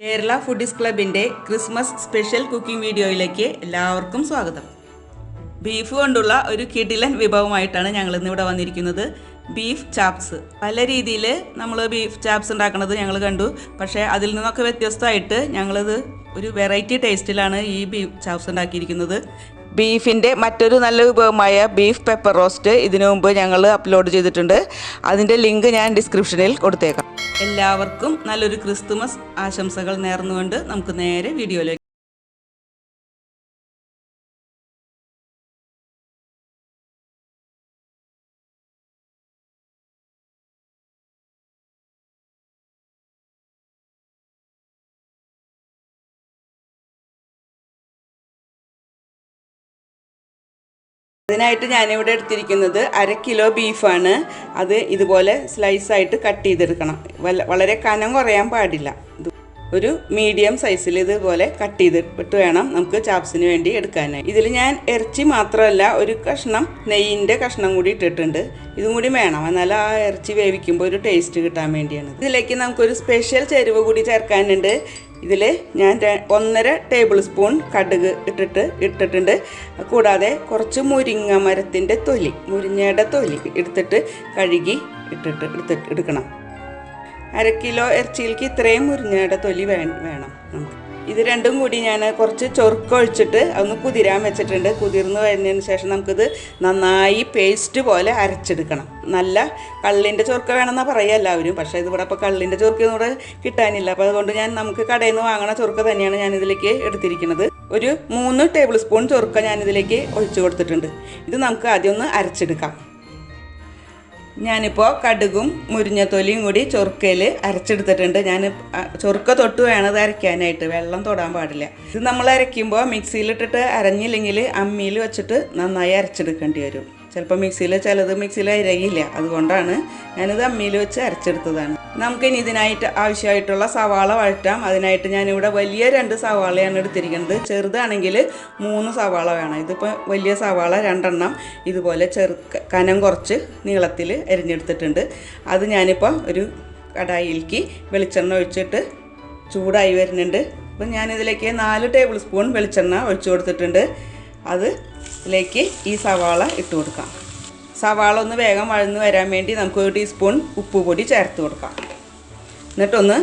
Kerala foodies ക്ലബിന്റെ Christmas special cooking വീഡിയോയിലേക്ക് എല്ലാവർക്കും സ്വാഗതം. ബീഫ് കൊണ്ടുള്ള ഒരു കിടിലൻ വിഭവമായിട്ടാണ് ഞങ്ങൾ ഇന്ന് ഇവിടെ വന്നിരിക്കുന്നത്. Beef chops. പല രീതിയിൽ നമ്മൾ ബീഫ് ചാപ്സ് ഉണ്ടാക്കുന്നത് ഞങ്ങൾ കണ്ടു. പക്ഷേ അതിൽ നിന്നൊക്കെ വ്യത്യസ്തമായിട്ട് ഞങ്ങളിത് ഒരു വെറൈറ്റി ടേസ്റ്റിലാണ് ഈ ബീഫ് ചാപ്സ് ഉണ്ടാക്കിയിരിക്കുന്നത്. ബീഫിന്റെ മറ്റൊരു നല്ല വിഭവമായ ബീഫ് പെപ്പർ റോസ്റ്റ് ഇതിനു മുമ്പ് ഞങ്ങൾ അപ്ലോഡ് ചെയ്തിട്ടുണ്ട്. അതിന്റെ ലിങ്ക് ഞാൻ ഡിസ്ക്രിപ്ഷനിൽ കൊടുത്തേക്കാം. എല്ലാവർക്കും നല്ലൊരു ക്രിസ്തുമസ് ആശംസകൾ നേർന്നുകൊണ്ട് നമുക്ക് നേരെ വീഡിയോയിലേക്ക് അതിനായിട്ട് ഞാനിവിടെ എടുത്തിരിക്കുന്നത് അര കിലോ ബീഫാണ്. അത് ഇതുപോലെ സ്ലൈസായിട്ട് കട്ട് ചെയ്തെടുക്കണം. വളരെ കനം കുറയാൻ പാടില്ല. ഒരു മീഡിയം സൈസിൽ ഇതുപോലെ കട്ട് ചെയ്തിട്ട് വേണം നമുക്ക് ചാപ്സിന് വേണ്ടി എടുക്കാനായി. ഇതിൽ ഞാൻ ഇറച്ചി മാത്രമല്ല ഒരു കഷ്ണം നെയ്യിന്റെ കഷ്ണം കൂടി ഇട്ടിട്ടുണ്ട്. ഇതും കൂടി വേണം. എന്നാൽ ആ ഇറച്ചി വേവിക്കുമ്പോൾ ഒരു ടേസ്റ്റ് കിട്ടാൻ വേണ്ടിയാണ്. ഇതിലേക്ക് നമുക്കൊരു സ്പെഷ്യൽ ചേരുവ കൂടി ചേർക്കാനുണ്ട്. ഇതിൽ ഞാൻ ഒന്നര ടേബിൾ സ്പൂൺ കടുക് ഇട്ടിട്ട് ഇട്ടിട്ടുണ്ട്. കൂടാതെ കുറച്ച് മുരിങ്ങ മരത്തിന്റെ തൊലി മുരിങ്ങയുടെ തൊലി എടുത്തിട്ട് കഴുകി ഇട്ടിട്ട് എടുത്തിട്ട് എടുക്കണം. അര കിലോ ഇറച്ചിയിലേക്ക് ഇത്രയും മുരിങ്ങയുടെ തൊലി വേണം നമുക്ക്. ഇത് രണ്ടും കൂടി ഞാൻ കുറച്ച് ചൊറുക്കൊഴിച്ചിട്ട് അതൊന്ന് കുതിരാൻ വെച്ചിട്ടുണ്ട്. കുതിർന്ന് വരുന്നതിന് ശേഷം നമുക്കിത് നന്നായി പേസ്റ്റ് പോലെ അരച്ചെടുക്കണം. നല്ല കള്ളിന്റെ ചൊറുക്ക വേണമെന്നാണ് പറയുക എല്ലാവരും. പക്ഷേ ഇതിവിടെ ഇപ്പോൾ കള്ളിന്റെ ചൊറുക്കൊന്നും ഇവിടെ കിട്ടാനില്ല. അപ്പോൾ അതുകൊണ്ട് ഞാൻ നമുക്ക് കടയിൽ നിന്ന് വാങ്ങണ ചൊറുക്ക തന്നെയാണ് ഞാൻ ഇതിലേക്ക് എടുത്തിരിക്കുന്നത്. ഒരു മൂന്ന് ടേബിൾ സ്പൂൺ ചൊറുക്ക ഞാനിതിലേക്ക് ഒഴിച്ചു കൊടുത്തിട്ടുണ്ട്. ഇത് നമുക്ക് ആദ്യം ഒന്ന് അരച്ചെടുക്കാം. ഞാനിപ്പോൾ കടുകും മുരിഞ്ഞത്തൊലിയും കൂടി ചൊറുക്കയിൽ അരച്ചെടുത്തിട്ടുണ്ട്. ഞാൻ ചൊറുക്ക തൊട്ട് വേണം അത് അരയ്ക്കാനായിട്ട്. വെള്ളം തൊടാൻ പാടില്ല. ഇത് നമ്മൾ അരയ്ക്കുമ്പോൾ മിക്സിയിലിട്ടിട്ട് അരഞ്ഞില്ലെങ്കിൽ അമ്മിയിൽ വെച്ചിട്ട് നന്നായി അരച്ചെടുക്കേണ്ടി വരും. ചിലപ്പോൾ മിക്സിയിൽ ചിലത് മിക്സിയിൽ അരയില്ല അതുകൊണ്ടാണ് ഞാനിത് അമ്മിയിൽ വെച്ച് അരച്ചെടുത്തതാണ്. നമുക്കിനി ഇതിനായിട്ട് ആവശ്യമായിട്ടുള്ള സവാള വഴറ്റാം. അതിനായിട്ട് ഞാനിവിടെ വലിയ രണ്ട് സവാളയാണ് എടുത്തിരിക്കുന്നത്. ചെറുതാണെങ്കിൽ മൂന്ന് സവാള വേണം. ഇതിപ്പോൾ വലിയ സവാള രണ്ടെണ്ണം. ഇതുപോലെ ചെറു കനം കുറച്ച് നീളത്തിൽ എരിഞ്ഞെടുത്തിട്ടുണ്ട് അത് ഞാനിപ്പോൾ ഒരു കടായിലേക്ക് വെളിച്ചെണ്ണ ഒഴിച്ചിട്ട് ചൂടായി വരുന്നുണ്ട്. അപ്പം ഞാനിതിലേക്ക് നാല് ടേബിൾ സ്പൂൺ വെളിച്ചെണ്ണ ഒഴിച്ചു കൊടുത്തിട്ടുണ്ട്. അത് ഇതിലേക്ക് ഈ സവാള ഇട്ട് കൊടുക്കാം. സവാള ഒന്ന് വേഗം വഴന്ന് വരാൻ വേണ്ടി നമുക്ക് ഒരു ടീസ്പൂൺ ഉപ്പ് പൊടി ചേർത്ത് കൊടുക്കാം. എന്നിട്ടൊന്ന്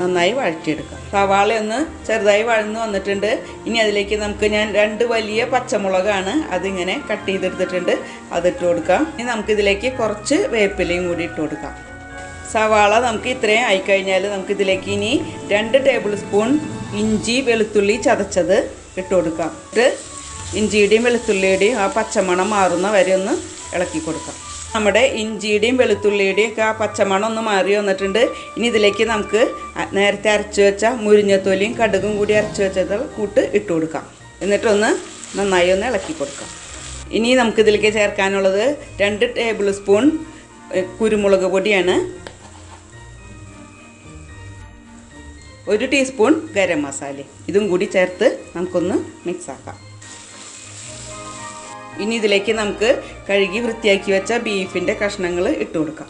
നന്നായി വഴറ്റിയെടുക്കാം. സവാള ഒന്ന് ചെറുതായി വഴന്ന് വന്നിട്ടുണ്ട്. ഇനി അതിലേക്ക് നമുക്ക് ഞാൻ രണ്ട് വലിയ പച്ചമുളകാണ് അതിങ്ങനെ കട്ട് ചെയ്തെടുത്തിട്ടുണ്ട്. അതിട്ട് കൊടുക്കാം. ഇനി നമുക്കിതിലേക്ക് കുറച്ച് വേപ്പിലയും കൂടി ഇട്ട് കൊടുക്കാം. സവാള നമുക്ക് ഇത്രയും ആയിക്കഴിഞ്ഞാൽ നമുക്കിതിലേക്ക് ഇനി രണ്ട് ടേബിൾ സ്പൂൺ ഇഞ്ചി വെളുത്തുള്ളി ചതച്ചത് ഇട്ട് കൊടുക്കാം. ഇത് ഇഞ്ചിയുടെയും വെളുത്തുള്ളിയുടെയും ആ പച്ചമണം മാറുന്ന വരെ ഒന്ന് ഇളക്കി കൊടുക്കാം. നമ്മുടെ ഇഞ്ചിയുടെയും വെളുത്തുള്ളിയുടെയും ഒക്കെ ആ പച്ചമണം ഒന്ന് മാറി വന്നിട്ടുണ്ട്. ഇനി ഇതിലേക്ക് നമുക്ക് നേരത്തെ അരച്ച് വെച്ച മുരിഞ്ഞത്തൊലിയും കടുകും കൂടി അരച്ച് വെച്ചത് കൂട്ട് ഇട്ട് കൊടുക്കാം. എന്നിട്ടൊന്ന് നന്നായി ഒന്ന് ഇളക്കി കൊടുക്കാം. ഇനി നമുക്കിതിലേക്ക് ചേർക്കാനുള്ളത് രണ്ട് ടേബിൾ സ്പൂൺ കുരുമുളക് പൊടിയാണ്. ഒരു ടീസ്പൂൺ ഗരം മസാല ഇതും കൂടി ചേർത്ത് നമുക്കൊന്ന് മിക്സ് ആക്കാം. ഇനി ഇതിലേക്ക് നമുക്ക് കഴുകി വൃത്തിയാക്കി വെച്ച ബീഫിന്റെ കഷ്ണങ്ങൾ ഇട്ട് കൊടുക്കാം.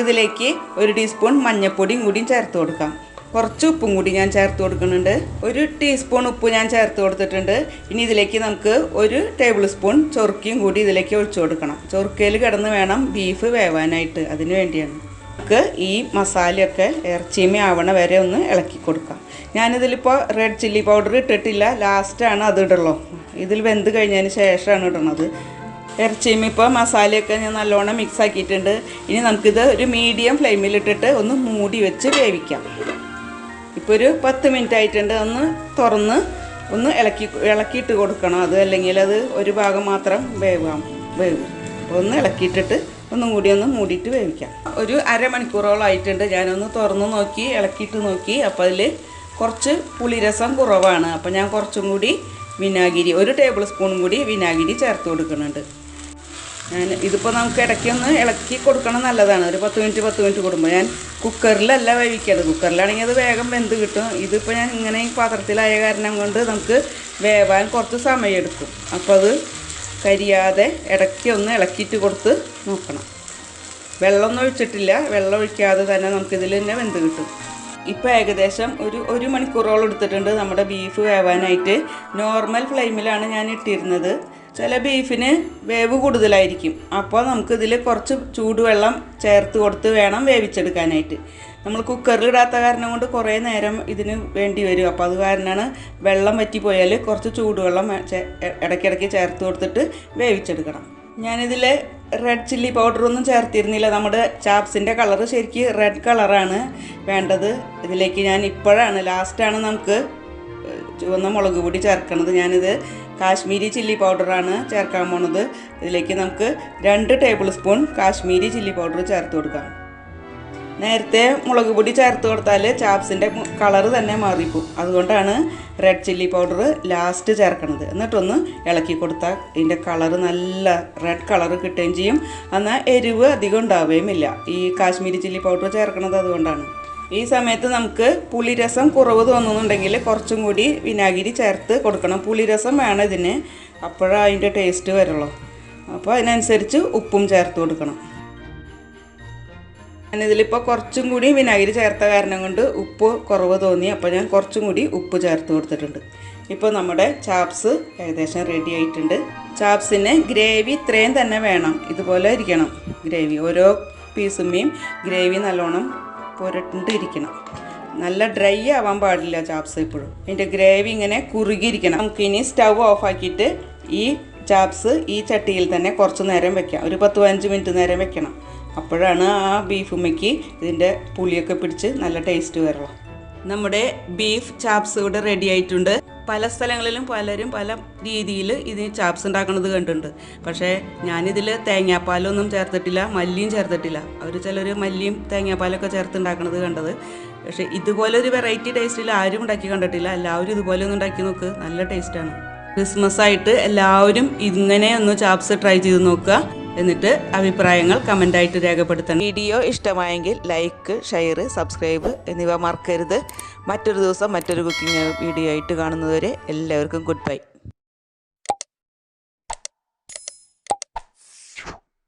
ഇതിലേക്ക് ഒരു ടീസ്പൂൺ മഞ്ഞൾപ്പൊടിയും കൂടിയും ചേർത്ത് കൊടുക്കാം. കുറച്ച് ഉപ്പും കൂടി ഞാൻ ചേർത്ത് കൊടുക്കുന്നുണ്ട്. ഒരു ടീസ്പൂൺ ഉപ്പ് ഞാൻ ചേർത്ത് കൊടുത്തിട്ടുണ്ട്. ഇനി ഇതിലേക്ക് നമുക്ക് ഒരു ടേബിൾ സ്പൂൺ ചൊറുക്കിയും കൂടി ഇതിലേക്ക് ഒഴിച്ചു കൊടുക്കണം. ചൊറുക്കയിൽ കിടന്ന് വേണം ബീഫ് വേവാനായിട്ട്. അതിന് വേണ്ടിയാണ്. നമുക്ക് ഈ മസാലയൊക്കെ ഇറച്ചിമ ആവണ വരെ ഒന്ന് ഇളക്കി കൊടുക്കാം. ഞാനിതിലിപ്പോൾ റെഡ് ചില്ലി പൗഡർ ഇട്ടിട്ടില്ല. ലാസ്റ്റാണ് അത് ഇടുള്ളൂ ഇതിൽ വെന്ത് കഴിഞ്ഞതിന് ശേഷമാണ് ഇടണത്. ഇറച്ചിയും ഇപ്പോൾ മസാലയൊക്കെ ഞാൻ നല്ലോണം മിക്സ് ആക്കിയിട്ടുണ്ട്. ഇനി നമുക്കിത് ഒരു മീഡിയം ഫ്ലെയിമിലിട്ടിട്ട് ഒന്ന് മൂടി വെച്ച് വേവിക്കാം. ഇപ്പോൾ ഒരു പത്ത് മിനിറ്റ് ആയിട്ടുണ്ട്. ഒന്ന് തുറന്ന് ഒന്ന് ഇളക്കി ഇളക്കിയിട്ട് കൊടുക്കണം. അത് അല്ലെങ്കിൽ അത് ഒരു ഭാഗം മാത്രം വേവാം. വേവും. അപ്പോൾ ഒന്ന് ഇളക്കിയിട്ടിട്ട് ഒന്നും കൂടി ഒന്ന് മൂടിയിട്ട് വേവിക്കാം. ഒരു അരമണിക്കൂറോളം ആയിട്ടുണ്ട് ഞാനൊന്ന് തുറന്ന് നോക്കി ഇളക്കിയിട്ട് നോക്കി. അപ്പോൾ അതിൽ കുറച്ച് പുളിരസം കുറവാണ്. അപ്പോൾ ഞാൻ കുറച്ചും കൂടി വിനാഗിരി ഒരു ടേബിൾ സ്പൂണും കൂടി വിനാഗിരി ചേർത്ത് കൊടുക്കുന്നുണ്ട്. ഞാൻ ഇതിപ്പോൾ നമുക്ക് ഇടയ്ക്കൊന്ന് ഇളക്കി കൊടുക്കണം നല്ലതാണ്. ഒരു പത്ത് മിനിറ്റ് പത്ത് മിനിറ്റ് കൂടുമ്പോൾ. ഞാൻ കുക്കറിലല്ല വേവിക്കരുത് കുക്കറിലാണെങ്കിൽ അത് വേഗം വെന്ത് കിട്ടും. ഇതിപ്പോൾ ഞാൻ ഇങ്ങനെ പാത്രത്തിലായ കാരണം കൊണ്ട് നമുക്ക് വേവാൻ കുറച്ച് സമയമെടുക്കും. അപ്പോൾ അത് കരിയാതെ ഇടയ്ക്ക് ഒന്ന് ഇളക്കിയിട്ട് കൊടുത്ത് നോക്കണം. വെള്ളമൊന്നും ഒഴിച്ചിട്ടില്ല. വെള്ളം ഒഴിക്കാതെ തന്നെ നമുക്കിതിൽ തന്നെ വെന്ത് കിട്ടും. ഇപ്പോൾ ഏകദേശം ഒരു ഒരു മണിക്കൂറോളം എടുത്തിട്ടുണ്ട് നമ്മുടെ ബീഫ് വേവാനായിട്ട്. നോർമൽ ഫ്ലെയിമിലാണ് ഞാൻ ഇട്ടിരുന്നത്. ചില ബീഫിന് വേവ് കൂടുതലായിരിക്കും. അപ്പോൾ നമുക്കിതിൽ കുറച്ച് ചൂടുവെള്ളം ചേർത്ത് കൊടുത്ത് വേണം വേവിച്ചെടുക്കാനായിട്ട്. നമ്മൾ കുക്കറിൽ ഇടാത്ത കാരണം കൊണ്ട് കുറേ നേരം ഇതിന് വേണ്ടി വരും. അപ്പോൾ അത് കാരണമാണ് വെള്ളം വറ്റിപ്പോയാൽ കുറച്ച് ചൂടുവെള്ളം ഇടയ്ക്കിടയ്ക്ക് ചേർത്ത് കൊടുത്തിട്ട് വേവിച്ചെടുക്കണം. ഞാനിതിൽ റെഡ് ചില്ലി പൗഡർ ഒന്നും ചേർത്തിരുന്നില്ല. നമ്മുടെ ചാപ്സിന്റെ കളർ ശരിക്ക് റെഡ് കളറാണ് വേണ്ടത്. ഇതിലേക്ക് ഞാൻ ഇപ്പോഴാണ് ലാസ്റ്റാണ് നമുക്ക് ചുവന്ന മുളക് പൊടി ചേർക്കണത്. ഞാനിത് കാശ്മീരി ചില്ലി പൗഡറാണ് ചേർക്കാൻ പോണത്. ഇതിലേക്ക് നമുക്ക് രണ്ട് table spoon Kashmiri chilli powder ചേർത്ത് കൊടുക്കാം. നേരത്തെ മുളക് പൊടി ചേർത്ത് കൊടുത്താൽ ചാപ്സിന്റെ കളറ് തന്നെ മാറിപ്പോവും. അതുകൊണ്ടാണ് റെഡ് ചില്ലി പൗഡർ ലാസ്റ്റ് ചേർക്കണത്. എന്നിട്ടൊന്ന് ഇളക്കി കൊടുത്താൽ ഇതിന്റെ കളറ് നല്ല റെഡ് കളറ് കിട്ടുകയും ചെയ്യും. എന്നാൽ എരിവ് അധികം ഉണ്ടാവുകയും ഇല്ല ഈ കാശ്മീരി ചില്ലി പൗഡർ ചേർക്കണത് അതുകൊണ്ടാണ്. ഈ സമയത്ത് നമുക്ക് പുളിരസം കുറവ് തോന്നുന്നുണ്ടെങ്കിൽ കുറച്ചും കൂടി വിനാഗിരി ചേർത്ത് കൊടുക്കണം. പുളിരസം വേണം ഇതിന്. അപ്പോഴാണ് അതിന്റെ ടേസ്റ്റ് വരുള്ളൂ. അപ്പോൾ അതിനനുസരിച്ച് ഉപ്പും ചേർത്ത് കൊടുക്കണം. ഞാനിതിലിപ്പോൾ കുറച്ചും കൂടി വിനാഗിരി ചേർത്ത കാരണം കൊണ്ട് ഉപ്പ് കുറവ് തോന്നി. അപ്പോൾ ഞാൻ കുറച്ചും കൂടി ഉപ്പ് ചേർത്ത് കൊടുത്തിട്ടുണ്ട്. ഇപ്പോൾ നമ്മുടെ ചാപ്സ് ഏകദേശം റെഡി ആയിട്ടുണ്ട്. ചാപ്സിന് ഗ്രേവി ഇത്രയും തന്നെ വേണം. ഇതുപോലെ ഇരിക്കണം ഗ്രേവി. ഓരോ പീസുമ്മയും ഗ്രേവി നല്ലോണം പുരണ്ടിരിക്കണം നല്ല ഡ്രൈ ആവാൻ പാടില്ല ചാപ്സ് എപ്പോഴും അതിന്റെ ഗ്രേവി ഇങ്ങനെ കുറുകിയിരിക്കണം. നമുക്കിനി സ്റ്റവ് ഓഫ് ആക്കിയിട്ട് ഈ ചാപ്സ് ഈ ചട്ടിയിൽ തന്നെ കുറച്ച് നേരം വെക്കാം. ഒരു പത്ത് പതിനഞ്ച് മിനിറ്റ് നേരം വെക്കണം. അപ്പോഴാണ് ആ ബീഫ് ഉമ്മയ്ക്ക് ഇതിന്റെ പുളിയൊക്കെ പിടിച്ച് നല്ല ടേസ്റ്റ് വരുള്ളൂ നമ്മുടെ ബീഫ് ചാപ്സ് ഇവിടെ റെഡി ആയിട്ടുണ്ട്. പല സ്ഥലങ്ങളിലും പലരും പല രീതിയിൽ ഇത് ചാപ്സ് ഉണ്ടാക്കുന്നത് കണ്ടിട്ടുണ്ട്. പക്ഷേ ഞാനിതിൽ തേങ്ങാപ്പാലൊന്നും ചേർത്തിട്ടില്ല മല്ലിയും ചേർത്തിട്ടില്ല. അവർ ചിലർ മല്ലിയും തേങ്ങാപ്പാലൊക്കെ ഉണ്ടാക്കുന്നത് കണ്ടത്. പക്ഷേ ഇതുപോലെ ഒരു വെറൈറ്റി ടേസ്റ്റിൽ ആരും ഉണ്ടാക്കി കണ്ടിട്ടില്ല. എല്ലാവരും ഇതുപോലെ ഒന്ന് ഉണ്ടാക്കി നോക്ക്. നല്ല ടേസ്റ്റാണ് ക്രിസ്മസ് ആയിട്ട് എല്ലാവരും ഇങ്ങനെ ഒന്ന് ചാപ്സ് ട്രൈ ചെയ്ത് നോക്കുക. എന്നിട്ട് അഭിപ്രായങ്ങൾ കമന്റായിട്ട് രേഖപ്പെടുത്തണം. വീഡിയോ ഇഷ്ടമായെങ്കിൽ ലൈക്ക് ഷെയർ സബ്സ്ക്രൈബ് എന്നിവ മറക്കരുത്. മറ്റൊരു ദിവസം മറ്റൊരു കുക്കിംഗ് വീഡിയോ ആയിട്ട് കാണുന്നതുവരെ എല്ലാവർക്കും ഗുഡ് ബൈ